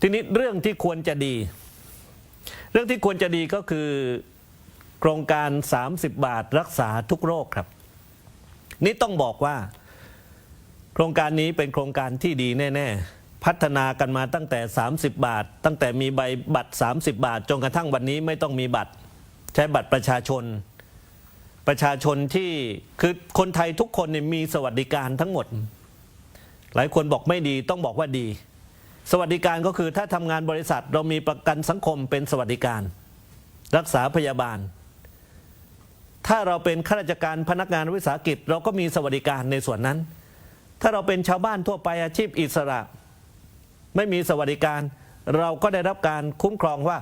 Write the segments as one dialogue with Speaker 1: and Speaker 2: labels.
Speaker 1: ทีนี้เรื่องที่ควรจะดี เรื่องที่ควรจะดีก็คือโครงการ 30 บาทรักษาทุกโรคครับ นี่ต้องบอกว่า โครงการนี้เป็นโครงการที่ดีแน่ๆ พัฒนากันมาตั้งแต่ 30 บาท ตั้งแต่มีใบบัตร 30 บาทจนกระทั่งวันนี้ไม่ต้องมีบัตร ใช้บัตรประชาชน ประชาชนที่คือคนไทยทุกคนมีสวัสดิการทั้งหมด หลายคนบอกไม่ดีต้องบอกว่าดี สวัสดิการก็คือถ้าทำงานบริษัทเรามีประกันสังคมเป็นสวัสดิการ รักษาพยาบาล ถ้าเราเป็นข้าราชการพนักงานวิสาหกิจ เราก็มีสวัสดิการในส่วนนั้น ถ้าเราเป็นชาวบ้านทั่วไปอาชีพอิสระ ไม่มีสวัสดิการ เราก็ได้รับการคุ้มครองว่า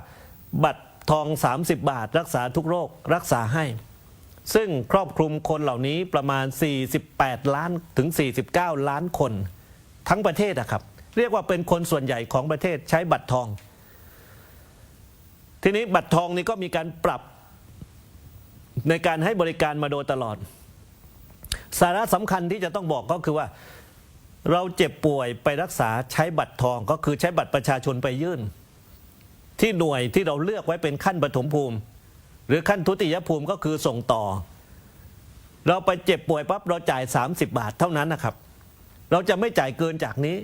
Speaker 1: บัตรทอง 30 บาท รักษาทุกโรครักษาให้ ซึ่งครอบคลุมคนเหล่านี้ประมาณ 48 ล้านถึง 49 ล้านคน ทั้งประเทศอะครับ เรียกว่าเป็นคนส่วนใหญ่ของประเทศใช้บัตรทอง ทีนี้บัตรทองนี้ก็มีการปรับในการให้บริการมาโดยตลอด สาระสำคัญที่จะต้องบอกก็คือว่า เราเจ็บป่วยไปรักษาใช้บัตรทองก็คือใช้บัตรประชาชนไปยื่น ที่หน่วยที่เราเลือกไว้เป็นขั้นปฐมภูมิ หรือขั้นทุติยภูมิก็คือส่งต่อ เราไปเจ็บป่วยปั๊บเราจ่าย 30 บาทเท่านั้นนะครับ เราจะไม่จ่ายเกินจากนี้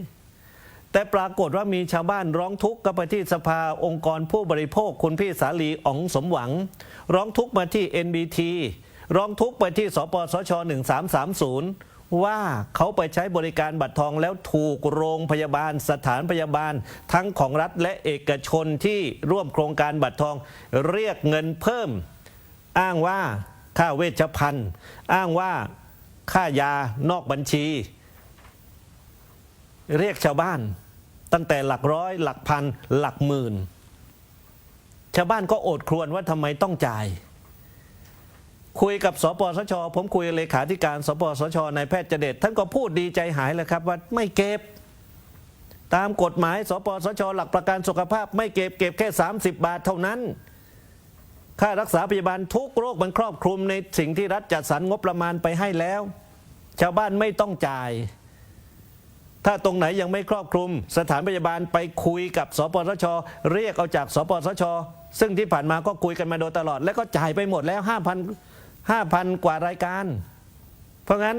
Speaker 1: แต่ปรากฏว่ามีชาวบ้านร้องทุกข์กับไปที่สภาองค์กรผู้บริโภคคุณพี่สาลีอ๋องสมหวัง ร้องทุกข์มาที่ NBT ร้องทุกข์ไปที่สปสช 1330 ว่าเขาไปใช้บริการบัตรทองแล้วถูกโรงพยาบาลสถานพยาบาล ทั้งของรัฐและเอกชนที่ร่วมโครงการบัตรทองเรียกเงินเพิ่ม อ้างว่าค่าเวชภัณฑ์ อ้างว่าค่ายานอกบัญชี เรียกชาวบ้าน ตั้งแต่หลักร้อยหลักพัน หลักหมื่น ชาวบ้านก็โอดครวญว่าทำไมต้องจ่าย คุยกับสปสช ผมคุยกับเลขาธิการ สปสชนายแพทย์เจเดชท่านก็พูดดีใจหายเลยครับ ว่าไม่เก็บ ตามกฎหมาย สปสช หลักประกันสุขภาพ ไม่เก็บเก็บแค่ 30 บาทเท่านั้นค่ารักษาพยาบาลทุกโรคมันครอบคลุมในสิ่งที่รัฐจัดสรรงบประมาณไปให้แล้ว ชาวบ้านไม่ต้องจ่าย ถ้าตรงไหนยังไม่ครอบคลุม สถานพยาบาลไปคุยกับสปสช เรียกเอาจากสปสช ซึ่งที่ผ่านมาก็คุยกันมาโดยตลอด แล้วก็จ่ายไปหมดแล้ว 5,000 5,000 กว่ารายการ เพราะงั้น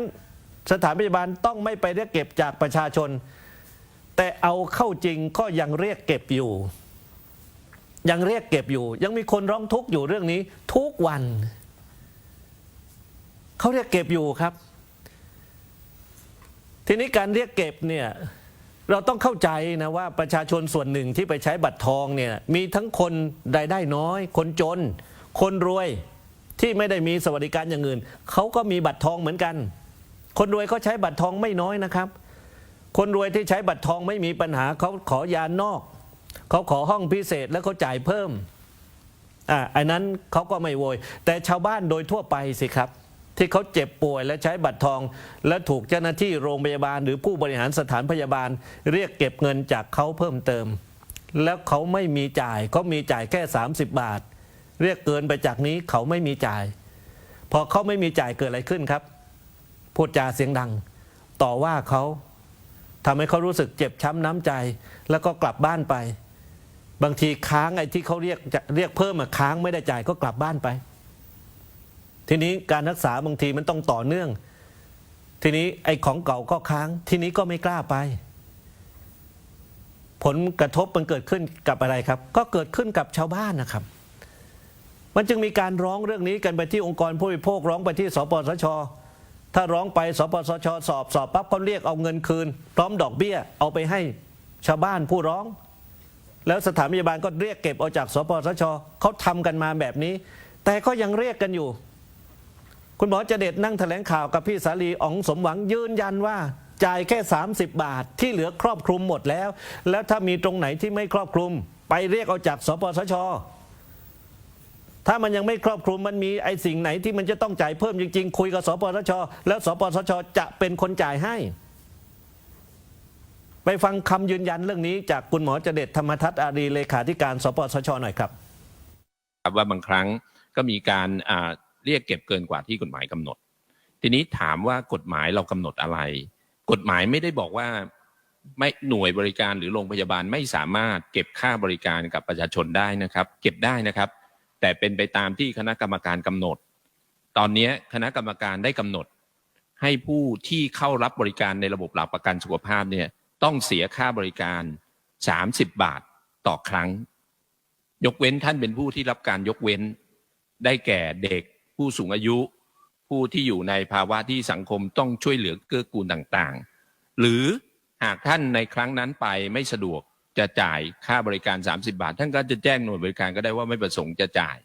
Speaker 1: สถานพยาบาลต้องไม่ไปเรียกเก็บจากประชาชน แต่เอาเข้าจริงก็ยังเรียกเก็บอยู่ ยังเรียกเก็บอยู่ ยังมีคนร้องทุกข์อยู่เรื่องนี้ทุกวัน เขาเรียกเก็บอยู่ครับ ทีนี้การเรียกเก็บเนี่ยเราต้องเข้าใจนะว่าประชาชนส่วนหนึ่งที่ไปใช้บัตรทองเนี่ยมีทั้งคนรายได้น้อย คนจน คนรวยที่ไม่ได้มีสวัสดิการอย่างอื่นเขาก็มีบัตรทองเหมือนกัน คนรวยเขาใช้บัตรทองไม่น้อยนะครับ คนรวยที่ใช้บัตรทองไม่มีปัญหาเขาขอยานนอกเขาขอห้องพิเศษแล้วเขาจ่ายเพิ่มอ่าอันนั้นเขาก็ไม่โวย แต่ชาวบ้านโดยทั่วไปสิครับ ที่เขาเจ็บป่วยและใช้บัตรทอง และถูกเจ้าหน้าที่โรงพยาบาล หรือผู้บริหารสถานพยาบาล เรียกเก็บเงินจากเขาเพิ่มเติม แล้วเขาไม่มีจ่ายเขามีจ่ายแค่ 30 บาท เรียกเกินไปจากนี้เขาไม่มีจ่าย พอเขาไม่มีจ่ายเกิดอะไรขึ้นครับพูดจาเสียงดัง ต่อว่าเขาทำให้เขารู้สึกเจ็บช้ำน้ำใจ แล้วก็กลับบ้านไป บางทีค้างไอ้ที่เขาเรียกเรียกเพิ่มมาค้างไม่ได้จ่ายก็กลับบ้านไป ทีนี้การรักษาบางทีมันต้องต่อเนื่อง ทีนี้ไอ้ของเก่าก็ค้าง ทีนี้ก็ไม่กล้าไป ผลกระทบมันเกิดขึ้นกับอะไรครับ ก็เกิดขึ้นกับชาวบ้านนะครับ มันจึงมีการร้องเรื่องนี้กันไปที่องค์กรผู้บริโภคร้องไปที่สปสชถ้าร้องไปสปสชสอบสอบปั๊บก็เรียกเอาเงินคืน พร้อมดอกเบี้ยเอาไปให้ชาวบ้านผู้ร้อง แล้วสถานพยาบาลก็เรียกเก็บเอาจากสปสชเขาทำกันมาแบบนี้ แต่ก็ยังเรียกกันอยู่ คุณหมอเจเด็ดนั่งแถลงข่าวกับพี่สาลีอ๋องสมหวังยืนยันว่าจ่ายแค่ 30 บาทที่เหลือครอบคลุมหมดแล้ว แล้วถ้ามีตรงไหนที่ไม่ครอบคลุม ไปเรียกเอาจากสปสช ถ้ามันยังไม่ครอบคลุมมันมีไอ้สิ่งไหนที่มันจะต้องจ่ายเพิ่มจริง ๆ คุยกับสปสช แล้วสปสช จะเป็นคนจ่ายให้ ไปฟังคำยืนยันเรื่องนี้จากคุณหมอเจเด็ดธรรมทัศน์อารีเลขาธิการ สปสช หน่อยครับ
Speaker 2: ครับว่าบางครั้งก็มีการอ่า เรียกเก็บเกินกว่าที่กฎหมายกำหนด ทีนี้ถามว่ากฎหมายเรากำหนดอะไร กฎหมายไม่ได้บอกว่าไม่หน่วยบริการหรือโรงพยาบาลไม่สามารถเก็บค่าบริการกับประชาชนได้นะครับ เก็บได้นะครับ แต่เป็นไปตามที่คณะกรรมการกำหนด ตอนนี้คณะกรรมการได้กำหนด ให้ผู้ที่เข้ารับบริการในระบบหลักประกันสุขภาพเนี่ยต้องเสียค่าบริการ 30 บาทต่อครั้ง ยกเว้นท่านเป็นผู้ที่รับการยกเว้น ได้แก่เด็ก ผู้สูงอายุ ผู้ที่อยู่ในภาวะที่สังคมต้องช่วยเหลือเกื้อกูลต่างๆ หรือหากท่านในครั้งนั้นไปไม่สะดวกจะจ่ายค่าบริการ 30 บาท ท่านก็จะแจ้งหน่วยบริการก็ได้ว่าไม่ประสงค์จะจ่าย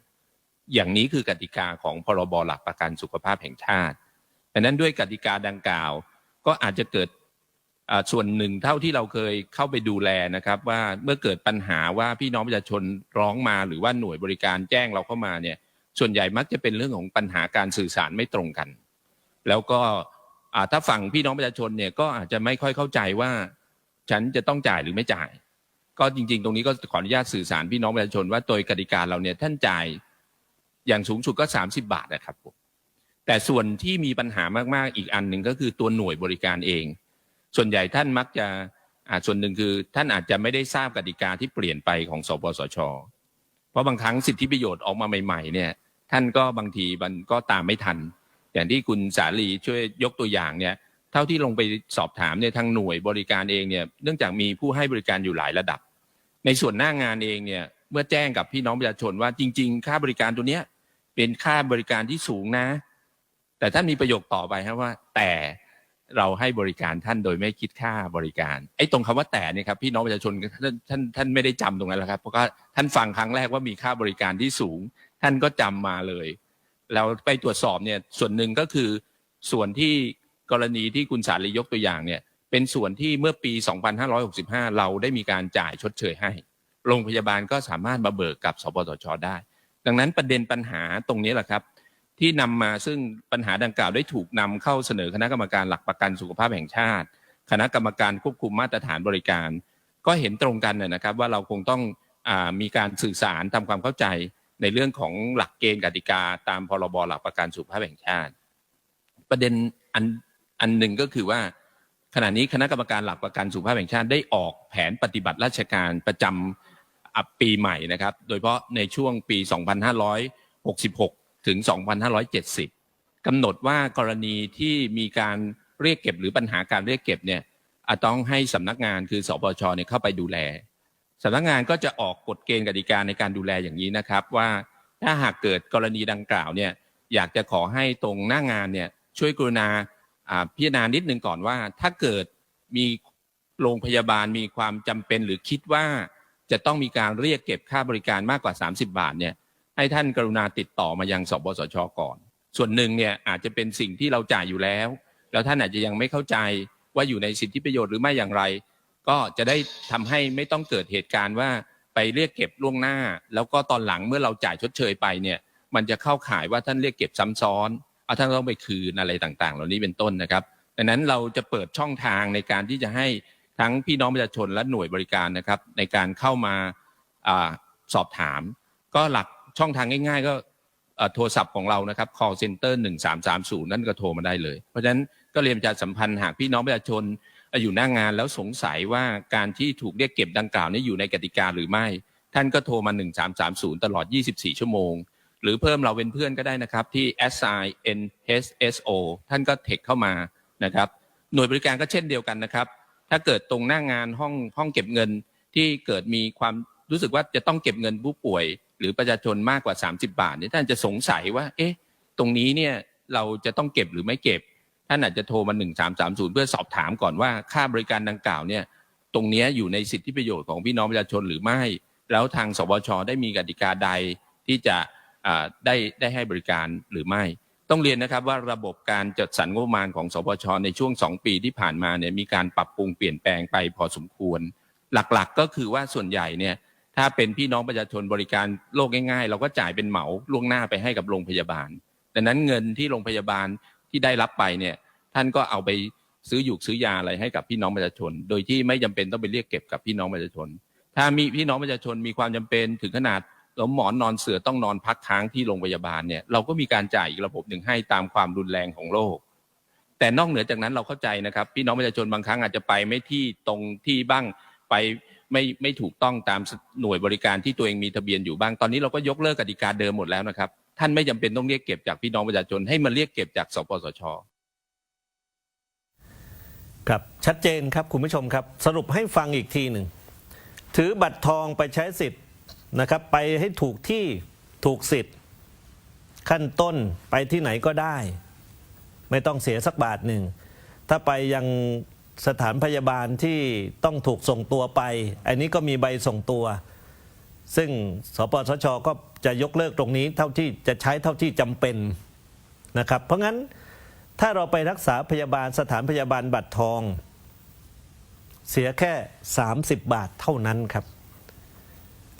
Speaker 2: อย่างนี้คือกติกาของพรบหลักประกันสุขภาพแห่งชาติดังนั้นด้วยกติกาดังกล่าวก็อาจจะเกิดส่วนหนึ่งเท่าที่เราเคยเข้าไปดูแลนะครับว่าเมื่อเกิดปัญหาว่าพี่น้องประชาชนร้องมาหรือว่าหน่วยบริการแจ้งเราเข้ามาเนี่ย ส่วนใหญ่มักจะเป็นเรื่องของปัญหาการสื่อสารไม่ตรงกัน แล้วก็ถ้าฝั่งพี่น้องประชาชนเนี่ยก็อาจจะไม่ค่อยเข้าใจว่า ฉันจะต้องจ่ายหรือไม่จ่าย ก็จริง ๆ ตรงนี้ก็ขออนุญาตสื่อสารพี่น้องประชาชนว่าโดยกติกาเราเนี่ยท่านจ่ายอย่างสูงสุดก็ 30 บาทนะครับผมแต่ส่วนที่มีปัญหามากๆอีกอันหนึ่งก็คือตัวหน่วยบริการเอง ส่วนใหญ่ท่านมักจะอ่าส่วนหนึ่งคือ ท่านอาจจะไม่ได้ทราบกติกาที่เปลี่ยนไปของสปสช เพราะบางครั้งสิทธิประโยชน์ออกมาใหม่ ๆ เนี่ย ท่านก็บางทีมันก็ตามไม่ทัน อย่างที่คุณสาลีช่วยยกตัวอย่างเนี่ยเท่าที่ลงไปสอบถามเนี่ยทางหน่วยบริการเองเนี่ยเนื่องจากมีผู้ให้บริการอยู่หลายระดับ ในส่วนหน้างานเองเนี่ยเมื่อแจ้งกับพี่น้องประชาชนว่าจริง ๆ ค่าบริการตัวเนี้ยเป็นค่าบริการที่สูงนะ แต่ท่านมีประโยคต่อไปครับว่า แต่ เราให้บริการท่านโดยไม่คิดค่าบริการไอ้ตรงคำว่าแต่เนี่ยครับพี่น้องประชาชนท่านท่านท่านไม่ได้จำตรงนั้นแหละครับเพราะว่าท่านฟังครั้งแรกว่ามีค่าบริการที่สูง ท่านก็จำมาเลยแล้วไปตรวจสอบเนี่ยส่วนหนึ่งก็คือส่วนที่กรณีที่คุณสารียกตัวอย่างเนี่ยเป็นส่วนที่เมื่อปี 2565 เราได้มีการจ่ายชดเชยให้ โรงพยาบาลก็สามารถมาเบิกกับสปสชได้ ดังนั้นประเด็นปัญหาตรงนี้แหละครับ ที่นำมาซึ่งปัญหาดังกล่าวได้ถูกนำเข้าเสนอคณะกรรมการหลักประกันสุขภาพแห่งชาติ คณะกรรมการควบคุมมาตรฐานบริการ ก็เห็นตรงกันนะครับว่าเราคงต้องอมีการสื่อสารทำความเข้าใจในเรื่องของหลักเกณฑ์กติกา ตามพรบหลักประกันสุขภาพแห่งชาติ ประเด็นอันอันหนึ่งก็คือว่า ขณะนี้คณะกรรมการหลักประกันสุขภาพแห่งชาติได้ออกแผนปฏิบัติราชการประจำอะปีใหม่นะครับ โดยเฉพาะในช่วงปี 2566 ถึง 2570กำหนดว่ากรณีที่มีการเรียกเก็บหรือปัญหาการเรียกเก็บเนี่ยอาจต้องให้สำนักงานคือสปชเนี่ยเข้าไปดูแลสำนักงานก็จะออกกฎเกณฑ์กติกาในการดูแลอย่างนี้นะครับ ว่าถ้าหากเกิดกรณีดังกล่าวเนี่ยอยากจะขอให้ตรงหน้างานเนี่ยช่วยกรุณาพิจารณานิดนึงก่อนว่า ถ้าเกิดมีโรงพยาบาลมีความจำเป็นหรือคิดว่าจะต้องมีการเรียกเก็บค่าบริการมากกว่า 30 บาทเนี่ย ให้ท่านกรุณาติดต่อมายังสปสชก่อน ส่วนหนึ่งเนี่ยอาจจะเป็นสิ่งที่เราจ่ายอยู่แล้ว แล้วท่านอาจจะยังไม่เข้าใจว่าอยู่ในสิทธิประโยชน์หรือไม่อย่างไร ก็จะได้ทำให้ไม่ต้องเกิดเหตุการณ์ว่าไปเรียกเก็บล่วงหน้า แล้วก็ตอนหลังเมื่อเราจ่ายชดเชยไปเนี่ยมันจะเข้าข่ายว่าท่านเรียกเก็บซ้ำซ้อนเอาท่านต้องไปคืนอะไรต่างๆ เหล่านี้เป็นต้นนะครับดังนั้นเราจะเปิดช่องทางในการที่จะให้ทั้งพี่น้องประชาชนและหน่วยบริการนะครับ ในการเข้ามาอาสอบถาม ก็หลัก ช่องทางง่าย ๆ ก็โทรศัพท์ของเรานะครับ call center 1330 นั่นก็โทรมาได้เลย เพราะฉะนั้นก็เรียนประชาสัมพันธ์หากพี่น้องประชาชนอยู่หน้างงานแล้วสงสัยว่าการที่ถูกเรียกเก็บดังกล่าวนี้อยู่ในกติกาหรือไม่ ท่านก็โทรมา 1330 ตลอด 24 ชั่วโมง หรือเพิ่มเราเป็นเพื่อนก็ได้นะครับ ที่ s i n h s o ท่านก็เทคเข้ามานะครับหน่วยบริการก็เช่นเดียวกันนะครับ ถ้าเกิดตรงหน้างานห้องห้องเก็บเงินที่เกิดมีความรู้สึกว่าจะต้องเก็บเงินผู้ป่วย หรือประชาชนมากกว่า 30 บาทเนี่ยท่านจะสงสัยว่า เอ๊ะ ตรงนี้เนี่ยเราจะต้องเก็บหรือไม่เก็บ ท่านอาจจะโทรมา 1330 เพื่อสอบถามก่อนว่าค่าบริการดังกล่าวเนี่ยตรงนี้อยู่ในสิทธิประโยชน์ของพี่น้องประชาชนหรือไม่ แล้วทางสบชได้มีกติกาใดที่จะได้ได้ให้บริการหรือไม่ ต้องเรียนนะครับว่าระบบการจัดสรรงบประมาณของสบชในช่วง 2 ปีที่ผ่านมาเนี่ยมีการปรับปรุงเปลี่ยนแปลงไปพอสมควร หลักๆก็คือว่าส่วนใหญ่เนี่ย ถ้าเป็นพี่น้องประชาชนบริการโลกง่ายๆ เราก็จ่ายเป็นเหมาล่วงหน้าไปให้กับโรงพยาบาล ดังนั้นเงินที่โรงพยาบาลที่ได้รับไปเนี่ย ท่านก็เอาไปซื้อหยูกซื้อยาอะไรให้กับพี่น้องประชาชน โดยที่ไม่จำเป็นต้องไปเรียกเก็บกับพี่น้องประชาชน ถ้ามีพี่น้องประชาชนมีความจำเป็นถึงขนาดล้มหมอนนอนเสือต้องนอนพักค้างที่โรงพยาบาลเนี่ยเราก็มีการจ่ายอีกระบบหนึ่งให้ตามความรุนแรงของโรคแต่นอกเหนือจากนั้นเราเข้าใจนะครับ พี่น้องประชาชนบางครั้งอาจจะไปไม่ที่ตรงที่บ้างไป ไม่ไม่ถูกต้องตามหน่วยบริการที่ตัวเองมีทะเบียนอยู่บ้าง ตอนนี้เราก็ยกเลิกกติกาเดิมหมดแล้วนะครับ ท่านไม่จำเป็นต้องเรียกเก็บจากพี่น้องประชาชนให้มาเรียกเก็บจากสปสช
Speaker 1: ครับชัดเจนครับคุณผู้ชมครับ สรุปให้ฟังอีกทีหนึ่ง ถือบัตรทองไปใช้สิทธิ์นะครับ ไปให้ถูกที่ถูกสิทธิ์ ขั้นต้นไปที่ไหนก็ได้ ไม่ต้องเสียสักบาทหนึ่ง ถ้าไปยัง สถานพยาบาลที่ต้องถูกส่งตัวไป อันนี้ก็มีใบส่งตัว ซึ่งสปสชก็จะยกเลิกตรงนี้เท่าที่จะใช้เท่าที่จำเป็นนะครับ เพราะงั้นถ้าเราไปรักษาพยาบาลสถานพยาบาลบัตรทอง เสียแค่ 30 บาทเท่านั้นครับ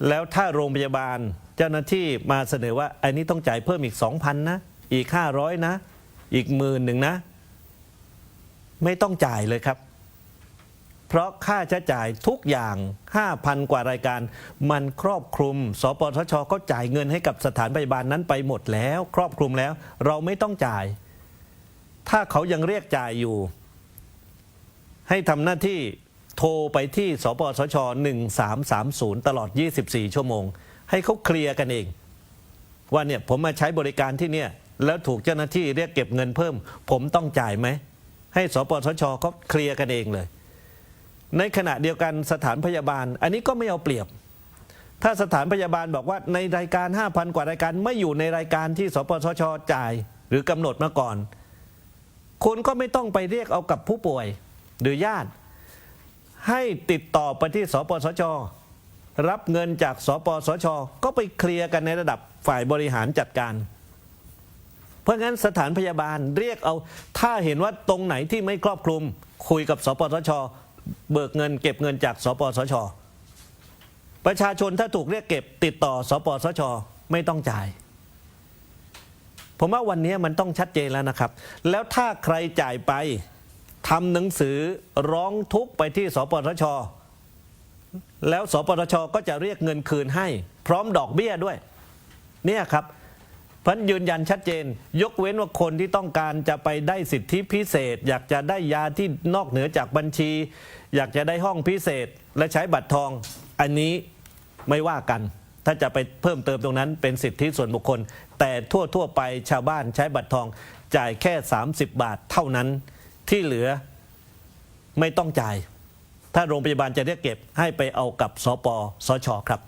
Speaker 1: แล้วถ้าโรงพยาบาลเจ้าหน้าที่มาเสนอว่าอันนี้ต้องจ่ายเพิ่มอีก 2,000 นะ อีก 500 นะ อีกหมื่นหนึ่งนะ ไม่ต้องจ่ายเลยครับ เพราะค่าใช้จ่ายทุกอย่าง 5,000 กว่ารายการ มันครอบคลุม สปทชก็จ่ายเงินให้กับสถานพยาบาลนั้นไปหมดแล้ว ครอบคลุมแล้ว เราไม่ต้องจ่าย ถ้าเขายังเรียกจ่ายอยู่ ให้ทำหน้าที่โทรไปที่ สปสช 1330 ตลอด 24 ชั่วโมง ให้เขาเคลียร์กันเอง ว่าเนี่ยผมมาใช้บริการที่เนี่ยแล้วถูกเจ้าหน้าที่เรียกเก็บเงินเพิ่ม ผมต้องจ่ายไหม ให้สปสชเขาเคลียร์กันเองเลย ในขณะเดียวกันสถานพยาบาล อันนี้ก็ไม่เอาเปรียบ ถ้าสถานพยาบาลบอกว่าในรายการ 5,000 กว่ารายการไม่อยู่ในรายการที่สปสชจ่าย หรือกำหนดมาก่อน คุณก็ไม่ต้องไปเรียกเอากับผู้ป่วยหรือญาติ ให้ติดต่อไปที่สปสชรับเงินจากสปสช ก็ไปเคลียร์กันในระดับฝ่ายบริหารจัดการ เพราะงั้นสถานพยาบาลเรียกเอา ถ้าเห็นว่าตรงไหนที่ไม่ครอบคลุม คุยกับสปสช เบิกเงินเก็บเงินจากสปสช ประชาชนถ้าถูกเรียกเก็บติดต่อสปสช ไม่ต้องจ่าย ผมว่าวันนี้มันต้องชัดเจนแล้วนะครับ แล้วถ้าใครจ่ายไปทำหนังสือร้องทุกข์ไปที่สปสช แล้วสปสชก็จะเรียกเงินคืนให้ พร้อมดอกเบี้ยด้วย เนี่ยครับ พันยืนยันชัดเจน ยกเว้นว่าคนที่ต้องการจะไปได้สิทธิพิเศษ อยากจะได้ยาที่นอกเหนือจากบัญชี อยากจะได้ห้องพิเศษ และใช้บัตรทอง อันนี้ไม่ว่ากัน ถ้าจะไปเพิ่มเติมตรงนั้นเป็นสิทธิส่วนบุคคล แต่ทั่วทั่วไปชาวบ้านใช้บัตรทอง จ่ายแค่ 30 บาทเท่านั้นที่เหลือไม่ต้องจ่าย ถ้าโรงพยาบาลจะเรียกเก็บให้ไปเอากับสปสชครับ